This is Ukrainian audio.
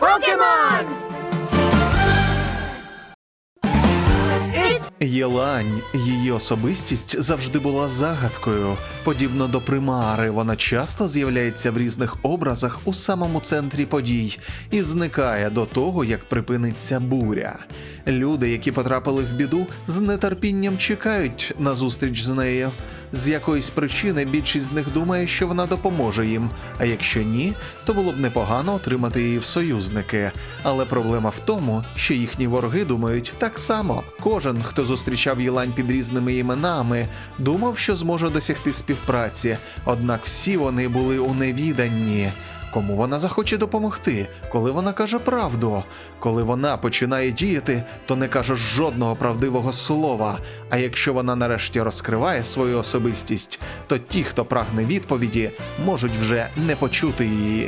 Pokemon! Єлань, її особистість завжди була загадкою. Подібно до примари, вона часто з'являється в різних образах у самому центрі подій і зникає до того, як припиниться буря. Люди, які потрапили в біду, з нетерпінням чекають на зустріч з нею. З якоїсь причини більшість з них думає, що вона допоможе їм. А якщо ні, то було б непогано отримати її в союзники. Але проблема в тому, що їхні вороги думають так само. Кожен, хто зустрічав Єлань під різними іменами, думав, що зможе досягти співпраці, однак всі вони були у невіданні. Кому вона захоче допомогти, коли вона каже правду. Коли вона починає діяти, то не каже жодного правдивого слова. А якщо вона нарешті розкриває свою особистість, то ті, хто прагне відповіді, можуть вже не почути її.